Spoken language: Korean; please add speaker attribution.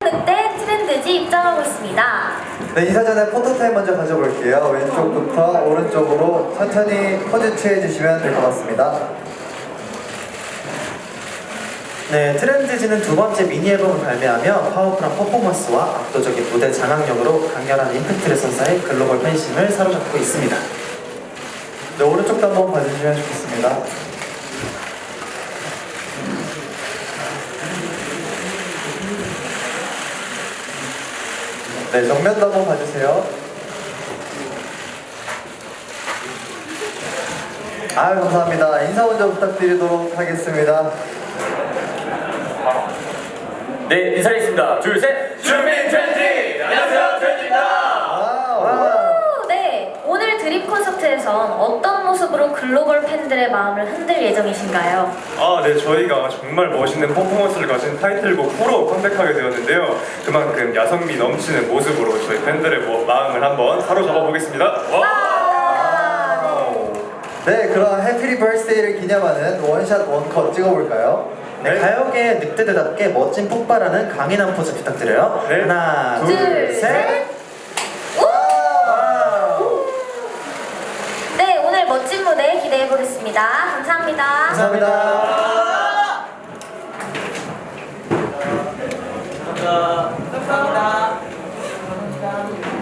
Speaker 1: 그때 트렌드지 입장하고 있습니다.
Speaker 2: 네, 인사 전에 포토타임 먼저 가져볼게요. 왼쪽부터 오른쪽으로 천천히 포즈 취해주시면 될 것 같습니다.
Speaker 3: 네, 트렌드지는 두 번째 미니 앨범을 발매하며 파워풀한 퍼포먼스와 압도적인 무대 장악력으로 강렬한 임팩트를 선사해 글로벌 팬심을 사로잡고 있습니다.
Speaker 2: 네, 오른쪽도 한번 봐주시면 좋겠습니다. 네, 정면도 한번 봐주세요. 아유, 감사합니다. 인사 먼저 부탁드리도록 하겠습니다.
Speaker 4: 네, 인사드리겠습니다. 둘, 셋. 주민 트렌디! 안녕하세요, 트렌디입니다!
Speaker 2: 와우.
Speaker 1: 오, 네, 오늘 드립 콘서트에선 어떤 모습으로 글로벌 팬들의 마음을 흔들 예정이신가요?
Speaker 5: 아, 네, 저희가 정말 멋있는 퍼포먼스를 가진 타이틀곡 후로 컴백하게 되었는데요. 그만큼 야성미 넘치는 모습으로 저희 팬들의 뭐- 마음을 한번 사로잡아 보겠습니다. 와!
Speaker 1: 아,
Speaker 2: 네, 그럼 해피리 버스데이를 기념하는 원샷 원컷 찍어볼까요?
Speaker 3: 네, 가요계의 늑대들답게 멋진 폭발하는 강인한 포즈 부탁드려요.
Speaker 5: 네.
Speaker 3: 하나,
Speaker 1: 둘,
Speaker 3: 둘,
Speaker 1: 셋.
Speaker 3: 셋.
Speaker 1: 기대해 보겠습니다. 감사합니다. 감사합니다. 감사합니다. 감사합니다.
Speaker 2: 감사합니다.